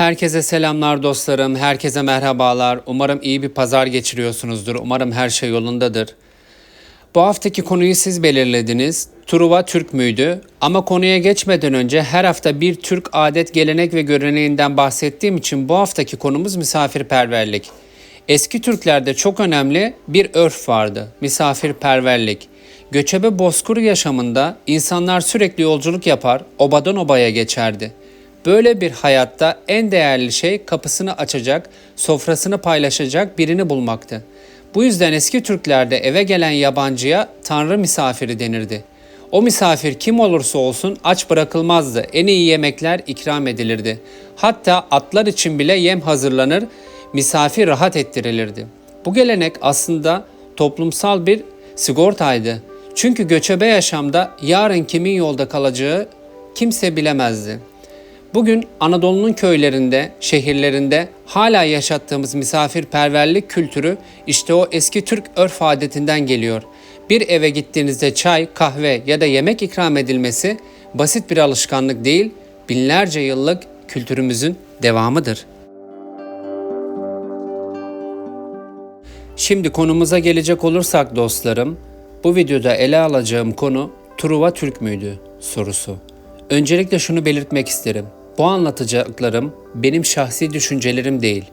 Herkese selamlar dostlarım, herkese merhabalar. Umarım iyi bir pazar geçiriyorsunuzdur. Umarım her şey yolundadır. Bu haftaki konuyu siz belirlediniz. Truva Türk müydü? Ama konuya geçmeden önce her hafta bir Türk adet, gelenek ve göreneğinden bahsettiğim için bu haftaki konumuz misafirperverlik. Eski Türklerde çok önemli bir örf vardı. Misafirperverlik. Göçebe bozkır yaşamında insanlar sürekli yolculuk yapar, obadan obaya geçerdi. Böyle bir hayatta en değerli şey kapısını açacak, sofrasını paylaşacak birini bulmaktı. Bu yüzden eski Türklerde eve gelen yabancıya tanrı misafiri denirdi. O misafir kim olursa olsun aç bırakılmazdı. En iyi yemekler ikram edilirdi. Hatta atlar için bile yem hazırlanır, misafir rahat ettirilirdi. Bu gelenek aslında toplumsal bir sigortaydı. Çünkü göçebe yaşamda yarın kimin yolda kalacağı kimse bilemezdi. Bugün Anadolu'nun köylerinde, şehirlerinde hala yaşattığımız misafirperverlik kültürü işte o eski Türk örf adetinden geliyor. Bir eve gittiğinizde çay, kahve ya da yemek ikram edilmesi basit bir alışkanlık değil, binlerce yıllık kültürümüzün devamıdır. Şimdi konumuza gelecek olursak dostlarım, bu videoda ele alacağım konu Truva Türk müydü sorusu. Öncelikle şunu belirtmek isterim. Bu anlatacaklarım benim şahsi düşüncelerim değil.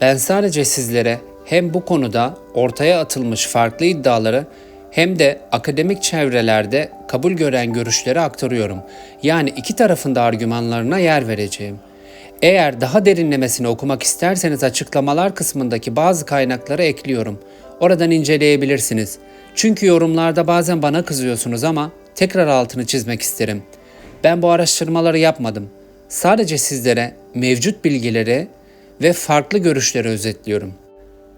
Ben sadece sizlere hem bu konuda ortaya atılmış farklı iddiaları hem de akademik çevrelerde kabul gören görüşleri aktarıyorum. Yani iki tarafın da argümanlarına yer vereceğim. Eğer daha derinlemesine okumak isterseniz açıklamalar kısmındaki bazı kaynakları ekliyorum. Oradan inceleyebilirsiniz. Çünkü yorumlarda bazen bana kızıyorsunuz ama tekrar altını çizmek isterim. Ben bu araştırmaları yapmadım. Sadece sizlere mevcut bilgileri ve farklı görüşleri özetliyorum.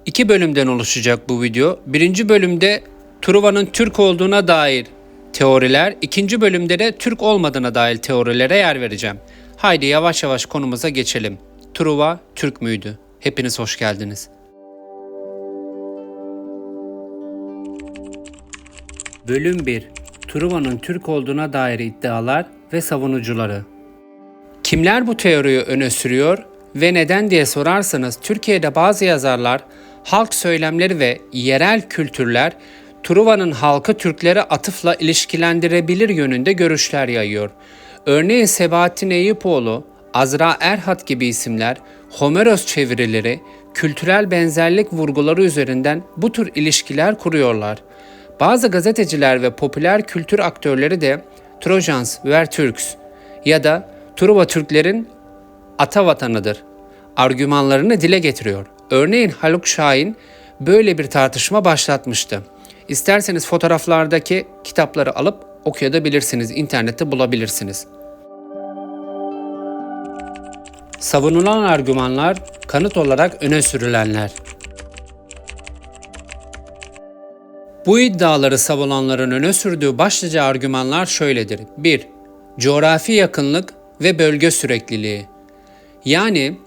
İki bölümden oluşacak bu video. Birinci bölümde Truva'nın Türk olduğuna dair teoriler, ikinci bölümde de Türk olmadığına dair teorilere yer vereceğim. Haydi yavaş yavaş konumuza geçelim. Truva Türk müydü? Hepiniz hoş geldiniz. Bölüm 1 Truva'nın Türk olduğuna dair iddialar ve savunucuları Kimler bu teoriyi öne sürüyor ve neden diye sorarsanız Türkiye'de bazı yazarlar halk söylemleri ve yerel kültürler Truva'nın halkı Türklere atıfla ilişkilendirebilir yönünde görüşler yayıyor. Örneğin Sebahattin Eyüpoğlu, Azra Erhat gibi isimler Homeros çevirileri, kültürel benzerlik vurguları üzerinden bu tür ilişkiler kuruyorlar. Bazı gazeteciler ve popüler kültür aktörleri de Trojans, Vertürks ya da Truva Türklerin ata vatanıdır. Argümanlarını dile getiriyor. Örneğin Haluk Şahin böyle bir tartışma başlatmıştı. İsterseniz fotoğraflardaki kitapları alıp okuyabilirsiniz, internette bulabilirsiniz. Savunulan argümanlar kanıt olarak öne sürülenler. Bu iddiaları savunanların öne sürdüğü başlıca argümanlar şöyledir. 1. Coğrafi yakınlık ve bölge sürekliliği. Yani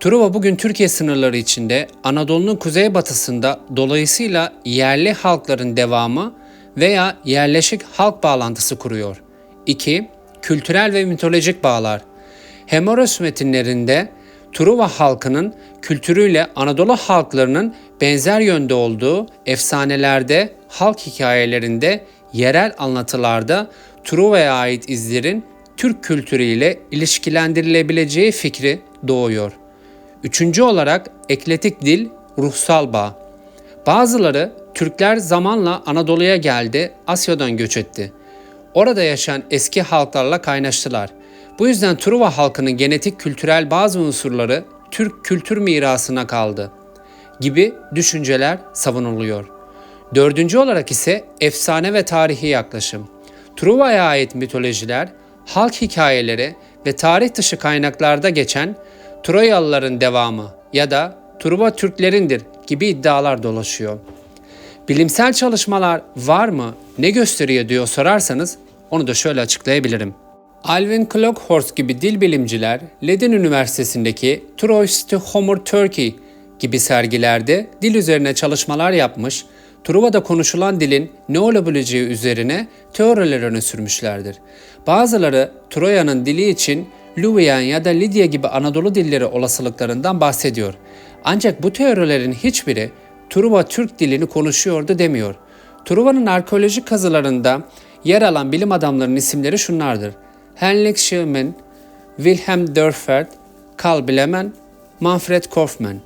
Truva bugün Türkiye sınırları içinde Anadolu'nun kuzeybatısında dolayısıyla yerli halkların devamı veya yerleşik halk bağlantısı kuruyor. 2. Kültürel ve mitolojik bağlar. Hemoros metinlerinde Truva halkının kültürüyle Anadolu halklarının benzer yönde olduğu efsanelerde, halk hikayelerinde, yerel anlatılarda Truva'ya ait izlerin Türk kültürüyle ilişkilendirilebileceği fikri doğuyor. Üçüncü olarak ekletik dil, ruhsal bağ. Bazıları Türkler zamanla Anadolu'ya geldi, Asya'dan göç etti. Orada yaşayan eski halklarla kaynaştılar. Bu yüzden Truva halkının genetik kültürel bazı unsurları Türk kültür mirasına kaldı gibi düşünceler savunuluyor. Dördüncü olarak ise efsane ve tarihi yaklaşım. Truva'ya ait mitolojiler, halk hikayeleri ve tarih dışı kaynaklarda geçen Troyalıların devamı ya da Truva Türklerindir gibi iddialar dolaşıyor. Bilimsel çalışmalar var mı, ne gösteriyor diyor sorarsanız onu da şöyle açıklayabilirim. Alvin Clockhorst gibi dil bilimciler Leiden Üniversitesi'ndeki Troyes to Homer Turkey gibi sergilerde dil üzerine çalışmalar yapmış, Truva'da konuşulan dilin ne olabileceği üzerine teoriler öne sürmüşlerdir. Bazıları Troya'nın dili için Luwian ya da Lidya gibi Anadolu dilleri olasılıklarından bahsediyor. Ancak bu teorilerin hiçbiri Truva Türk dilini konuşuyordu demiyor. Truva'nın arkeolojik kazılarında yer alan bilim adamlarının isimleri şunlardır. Henrik Schillmann, Wilhelm Dörfert, Karl Blemen, Manfred Kaufmann.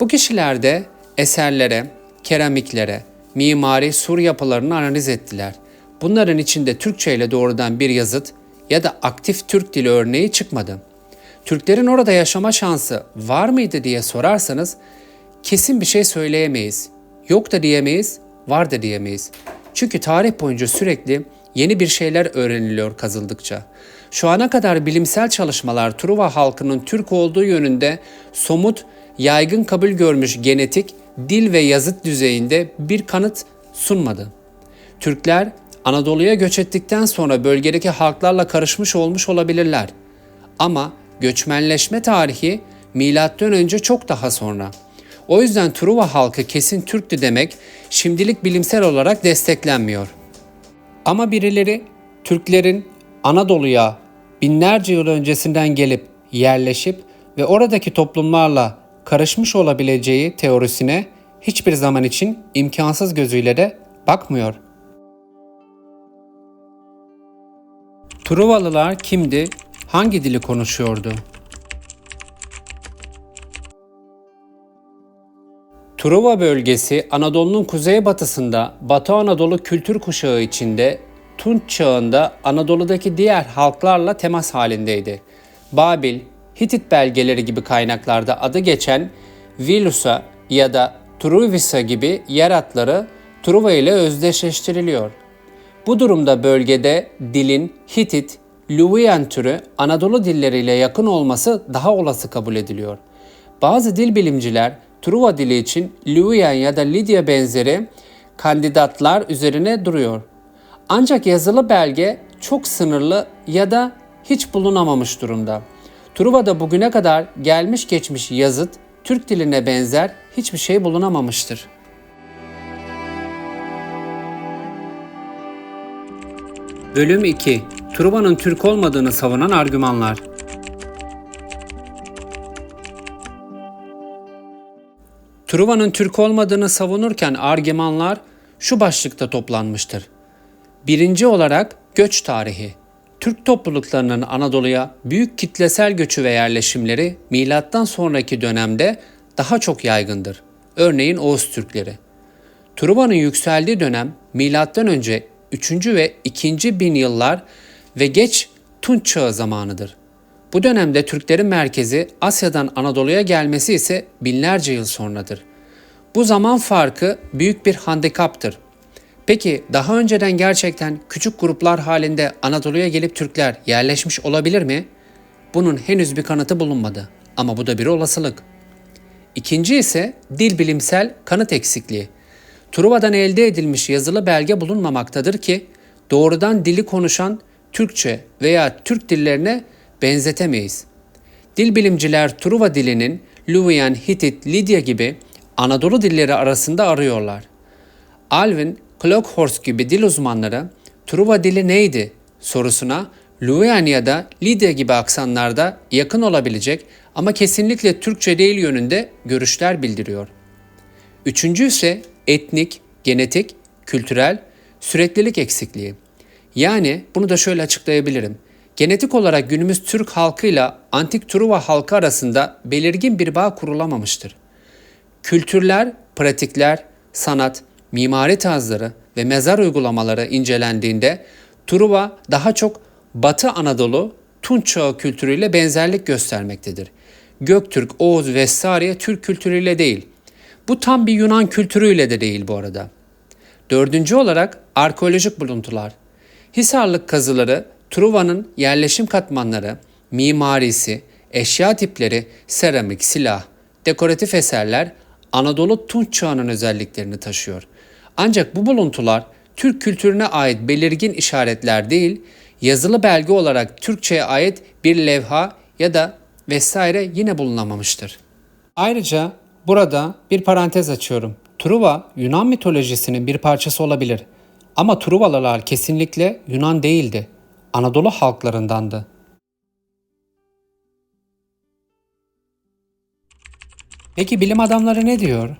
Bu kişiler de eserlere, keramiklere, mimari sur yapılarını analiz ettiler. Bunların içinde Türkçe ile doğrudan bir yazıt ya da aktif Türk dili örneği çıkmadı. Türklerin orada yaşama şansı var mıydı diye sorarsanız kesin bir şey söyleyemeyiz. Yok da diyemeyiz, var da diyemeyiz. Çünkü tarih boyunca sürekli yeni bir şeyler öğreniliyor kazıldıkça. Şu ana kadar bilimsel çalışmalar Truva halkının Türk olduğu yönünde somut, yaygın kabul görmüş genetik, dil ve yazıt düzeyinde bir kanıt sunmadı. Türkler Anadolu'ya göç ettikten sonra bölgedeki halklarla karışmış olmuş olabilirler. Ama göçmenleşme tarihi milattan önce çok daha sonra. O yüzden Truva halkı kesin Türktü demek şimdilik bilimsel olarak desteklenmiyor. Ama birileri Türklerin Anadolu'ya binlerce yıl öncesinden gelip yerleşip ve oradaki toplumlarla karışmış olabileceği teorisine hiçbir zaman için imkansız gözüyle de bakmıyor. Truvalılar kimdi? Hangi dili konuşuyordu? Truva bölgesi Anadolu'nun kuzeybatısında Batı Anadolu kültür kuşağı içinde Tunç çağında Anadolu'daki diğer halklarla temas halindeydi. Babil, Hitit belgeleri gibi kaynaklarda adı geçen Vilus'a ya da Truvis'a gibi yer adları Truva ile özdeşleştiriliyor. Bu durumda bölgede dilin Hitit, Luwian türü Anadolu dilleriyle yakın olması daha olası kabul ediliyor. Bazı dil bilimciler Truva dili için Luwian ya da Lidya benzeri kandidatlar üzerine duruyor. Ancak yazılı belge çok sınırlı ya da hiç bulunamamış durumda. Truva'da bugüne kadar gelmiş geçmiş yazıt Türk diline benzer hiçbir şey bulunamamıştır. Bölüm 2 Truva'nın Türk olmadığını savunan argümanlar Truva'nın Türk olmadığını savunurken argümanlar şu başlıkta toplanmıştır. Birinci olarak göç tarihi. Türk topluluklarının Anadolu'ya büyük kitlesel göçü ve yerleşimleri milattan sonraki dönemde daha çok yaygındır. Örneğin Oğuz Türkleri. Truva'nın yükseldiği dönem milattan önce 3. ve 2. bin yıllar ve geç Tunç Çağı zamanıdır. Bu dönemde Türklerin merkezi Asya'dan Anadolu'ya gelmesi ise binlerce yıl sonradır. Bu zaman farkı büyük bir handikaptır. Peki daha önceden gerçekten küçük gruplar halinde Anadolu'ya gelip Türkler yerleşmiş olabilir mi? Bunun henüz bir kanıtı bulunmadı ama bu da bir olasılık. İkinci ise dil bilimsel kanıt eksikliği. Truva'dan elde edilmiş yazılı belge bulunmamaktadır ki doğrudan dili konuşan Türkçe veya Türk dillerine benzetemeyiz. Dil bilimciler Truva dilinin Luwian, Hitit, Lidya gibi Anadolu dilleri arasında arıyorlar. Alvin Clockhorst gibi dil uzmanları Truva dili neydi sorusuna Luwian ya gibi aksanlarda yakın olabilecek ama kesinlikle Türkçe değil yönünde görüşler bildiriyor. Üçüncü ise etnik, genetik, kültürel, süreklilik eksikliği. Yani bunu da şöyle açıklayabilirim. Genetik olarak günümüz Türk halkıyla antik Truva halkı arasında belirgin bir bağ kurulamamıştır. Kültürler, pratikler, sanat, mimari tarzları ve mezar uygulamaları incelendiğinde Truva daha çok Batı Anadolu, Tunç Çağı kültürüyle benzerlik göstermektedir. Göktürk, Oğuz ve Sariye Türk kültürüyle değil. Bu tam bir Yunan kültürüyle de değil bu arada. Dördüncü olarak arkeolojik buluntular. Hisarlık kazıları Truva'nın yerleşim katmanları, mimarisi, eşya tipleri, seramik, silah, dekoratif eserler Anadolu Tunç çağının özelliklerini taşıyor. Ancak bu buluntular Türk kültürüne ait belirgin işaretler değil, yazılı belge olarak Türkçe'ye ait bir levha ya da vesaire yine bulunamamıştır. Ayrıca burada bir parantez açıyorum. Truva Yunan mitolojisinin bir parçası olabilir. Ama Truvalılar kesinlikle Yunan değildi. Anadolu halklarındandı. Peki bilim adamları ne diyor?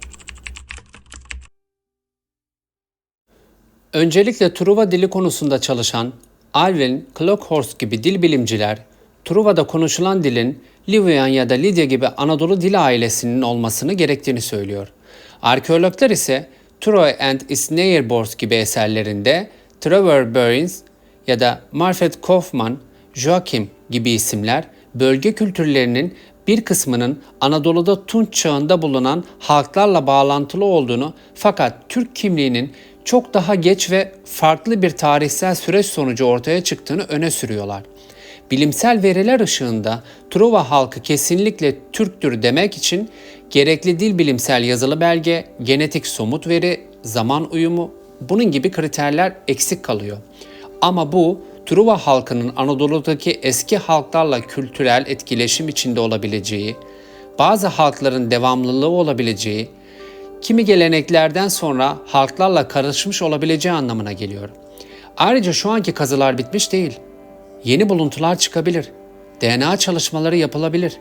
Öncelikle Truva dili konusunda çalışan Alvin Clockhorst gibi dil bilimciler, Truva'da konuşulan dilin Livyan ya da Lidya gibi Anadolu dil ailesinin olmasını gerektiğini söylüyor. Arkeologlar ise Troy and its Neighbors gibi eserlerinde Trevor Burns ya da Marfet Kaufman, Joachim gibi isimler bölge kültürlerinin bir kısmının Anadolu'da Tunç çağında bulunan halklarla bağlantılı olduğunu fakat Türk kimliğinin çok daha geç ve farklı bir tarihsel süreç sonucu ortaya çıktığını öne sürüyorlar. Bilimsel veriler ışığında Truva halkı kesinlikle Türktür demek için gerekli dil bilimsel yazılı belge, genetik somut veri, zaman uyumu bunun gibi kriterler eksik kalıyor. Ama bu Truva halkının Anadolu'daki eski halklarla kültürel etkileşim içinde olabileceği, bazı halkların devamlılığı olabileceği, kimi geleneklerden sonra halklarla karışmış olabileceği anlamına geliyor. Ayrıca şu anki kazılar bitmiş değil. Yeni buluntular çıkabilir. DNA çalışmaları yapılabilir.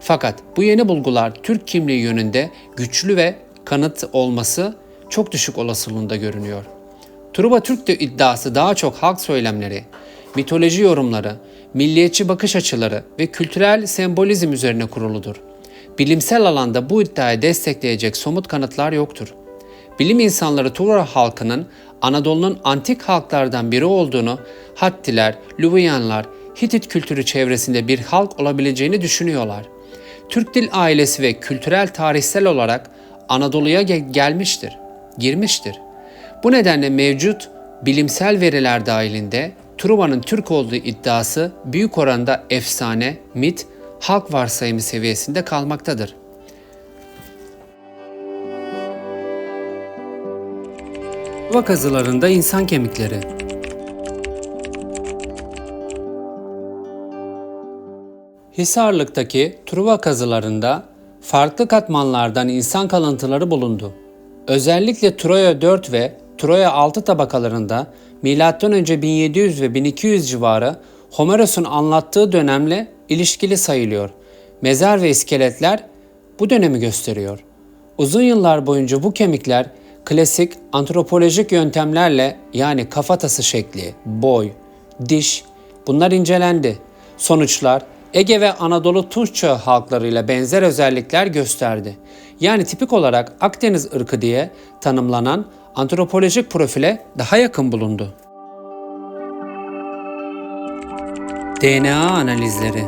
Fakat bu yeni bulgular Türk kimliği yönünde güçlü ve kanıt olması çok düşük olasılığında görünüyor. Truva Türk de iddiası daha çok halk söylemleri, mitoloji yorumları, milliyetçi bakış açıları ve kültürel sembolizm üzerine kuruludur. Bilimsel alanda bu iddiayı destekleyecek somut kanıtlar yoktur. Bilim insanları Truva halkının Anadolu'nun antik halklardan biri olduğunu, Hattiler, Luvianlar, Hitit kültürü çevresinde bir halk olabileceğini düşünüyorlar. Türk dil ailesi ve kültürel tarihsel olarak Anadolu'ya gel- gelmiştir, girmiştir. Bu nedenle mevcut bilimsel veriler dahilinde Truva'nın Türk olduğu iddiası büyük oranda efsane, mit, halk varsayımı seviyesinde kalmaktadır. Truva kazılarında insan kemikleri Hisarlık'taki Truva kazılarında farklı katmanlardan insan kalıntıları bulundu. Özellikle Troya 4 ve Troya 6 tabakalarında M.Ö. 1700 ve 1200 civarı Homeros'un anlattığı dönemle ilişkili sayılıyor. Mezar ve iskeletler bu dönemi gösteriyor. Uzun yıllar boyunca bu kemikler klasik antropolojik yöntemlerle yani kafatası şekli, boy, diş bunlar incelendi. Sonuçlar Ege ve Anadolu Tunç Çağı halklarıyla benzer özellikler gösterdi. Yani tipik olarak Akdeniz ırkı diye tanımlanan antropolojik profile daha yakın bulundu. DNA analizleri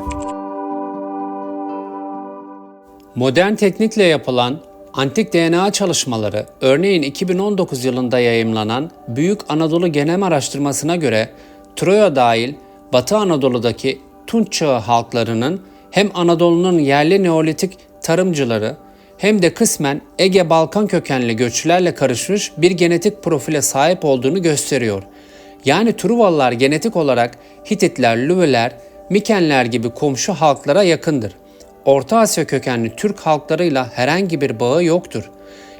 Modern teknikle yapılan antik DNA çalışmaları, örneğin 2019 yılında yayımlanan Büyük Anadolu Genem Araştırması'na göre Troya dahil Batı Anadolu'daki Tunç Çağı halklarının hem Anadolu'nun yerli Neolitik tarımcıları hem de kısmen Ege-Balkan kökenli göçlerle karışmış bir genetik profile sahip olduğunu gösteriyor. Yani Truvalılar genetik olarak Hititler, Lüveler, Mikenler gibi komşu halklara yakındır. Orta Asya kökenli Türk halklarıyla herhangi bir bağı yoktur.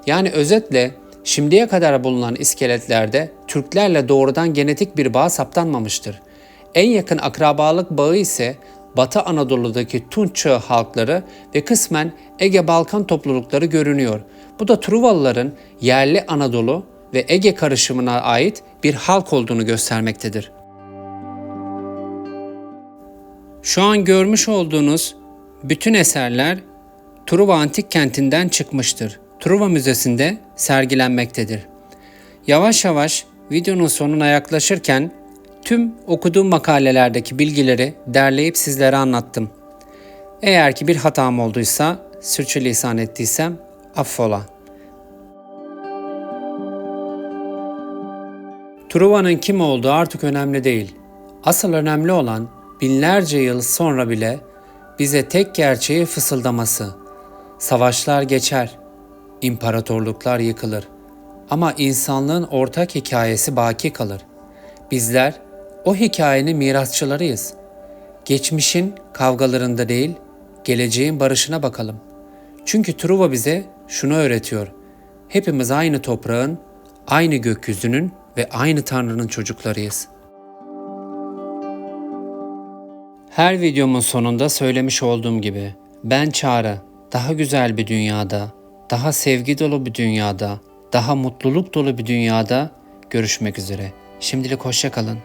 Yani özetle şimdiye kadar bulunan iskeletlerde Türklerle doğrudan genetik bir bağ saptanmamıştır. En yakın akrabalık bağı ise Batı Anadolu'daki Tunç Çağı halkları ve kısmen Ege-Balkan toplulukları görünüyor. Bu da Truvalıların yerli Anadolu ve Ege karışımına ait bir halk olduğunu göstermektedir. Şu an görmüş olduğunuz bütün eserler Truva Antik Kenti'nden çıkmıştır. Truva Müzesi'nde sergilenmektedir. Yavaş yavaş videonun sonuna yaklaşırken tüm okuduğum makalelerdeki bilgileri derleyip sizlere anlattım. Eğer ki bir hatam olduysa, sürçülisan ettiysem affola. Truva'nın kim olduğu artık önemli değil. Asıl önemli olan binlerce yıl sonra bile bize tek gerçeği fısıldaması. Savaşlar geçer, imparatorluklar yıkılır. Ama insanlığın ortak hikayesi baki kalır. Bizler o hikayenin mirasçılarıyız. Geçmişin kavgalarında değil, geleceğin barışına bakalım. Çünkü Truva bize şunu öğretiyor. Hepimiz aynı toprağın, aynı gökyüzünün ve aynı Tanrı'nın çocuklarıyız. Her videomun sonunda söylemiş olduğum gibi ben Çağrı. daha güzel bir dünyada, daha sevgi dolu bir dünyada, daha mutluluk dolu bir dünyada görüşmek üzere. Şimdilik hoşça kalın.